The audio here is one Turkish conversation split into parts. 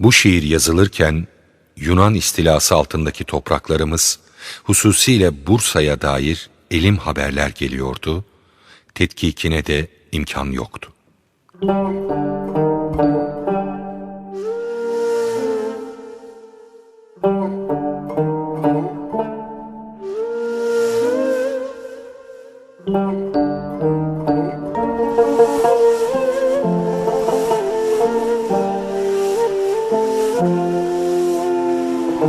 Bu şiir yazılırken Yunan istilası altındaki topraklarımız, hususiyle Bursa'ya dair elim haberler geliyordu, tetkikine de imkan yoktu. Eşin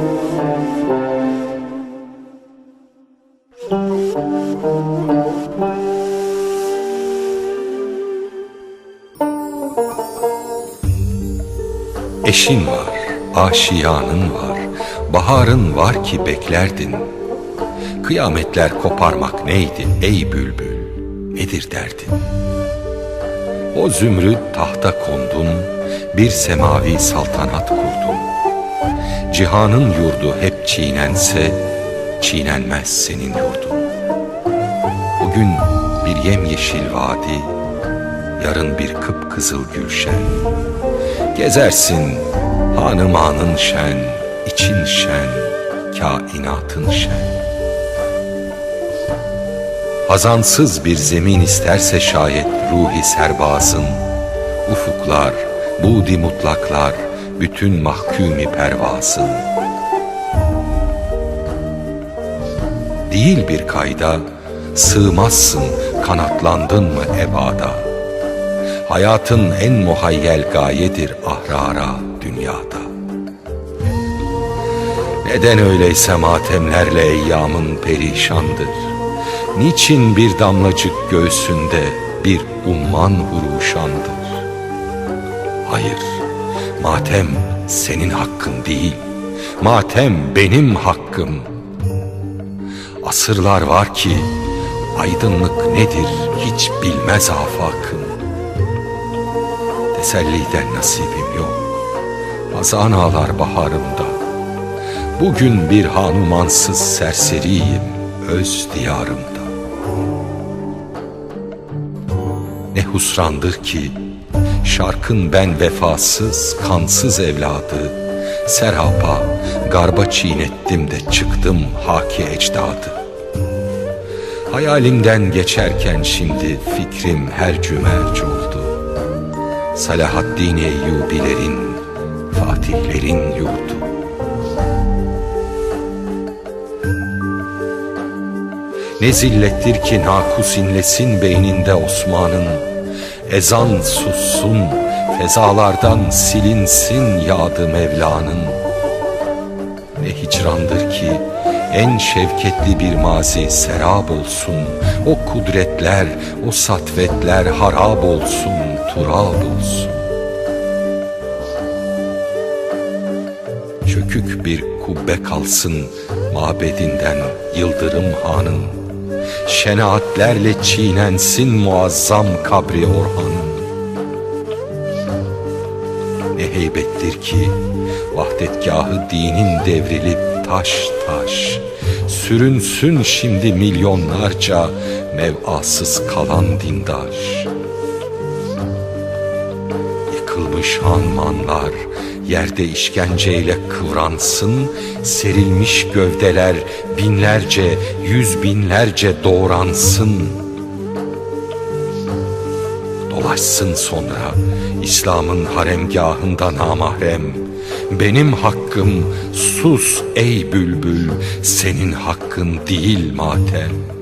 var, aşiyanın var, baharın var ki beklerdin. Kıyametler koparmak neydi ey bülbül, nedir derdin? O zümrüt tahta kondun, bir semavi saltanat kurdun. Cihanın yurdu hep çiğnense, çiğnenmez senin yurdun. Bugün bir yemyeşil vadi, yarın bir kıpkızıl gülşen. Gezersin hanımanın şen, için şen, kainatın şen. Hazansız bir zemin isterse şayet ruhi serbazın, ufuklar, budi mutlaklar, bütün mahkûmi pervasın. Değil bir kayda, sığmazsın kanatlandın mı ebada. Hayatın en muhayyel gayedir ahrara dünyada. Neden öyleyse matemlerle eyyamın perişandır? Niçin bir damlacık göğsünde bir umman huruşandır? Matem senin hakkın değil, matem benim hakkım. Asırlar var ki aydınlık nedir hiç bilmez afakım. Teselliden nasibim yok, hazan ağlar baharımda. Bugün bir hanumansız serseriyim öz diyarımda. Ne husrandır ki şarkın ben vefasız, kansız evladı. Serhapa, garba çiğnettim de çıktım haki ecdadı. Hayalimden geçerken şimdi fikrim her cümerc oldu. Salahaddin Eyyubilerin, Fatihlerin yurdu. Ne zillettir ki nakus inlesin beyninde Osman'ın Ezan sussun, fezalardan silinsin yadı Mevla'nın. Ne hicrandır ki en şevketli bir mazi serap olsun O kudretler, o satvetler harap olsun, turab olsun. Çökük bir kubbe kalsın mabedinden Yıldırım Han'ın Şenaatlerle çiğnensin muazzam kabri Orhan'ın Ne heybettir ki vahdetgahı dinin devrilip taş taş. Sürünsün şimdi milyonlarca mevasız kalan dindaş. Yıkılmış hanmanlar yerde işkenceyle kıvransın, serilmiş gövdeler binlerce, yüz binlerce doğransın. Dolaşsın sonra İslam'ın haremgahında namahrem, benim hakkım sus ey bülbül, senin hakkın değil matem.''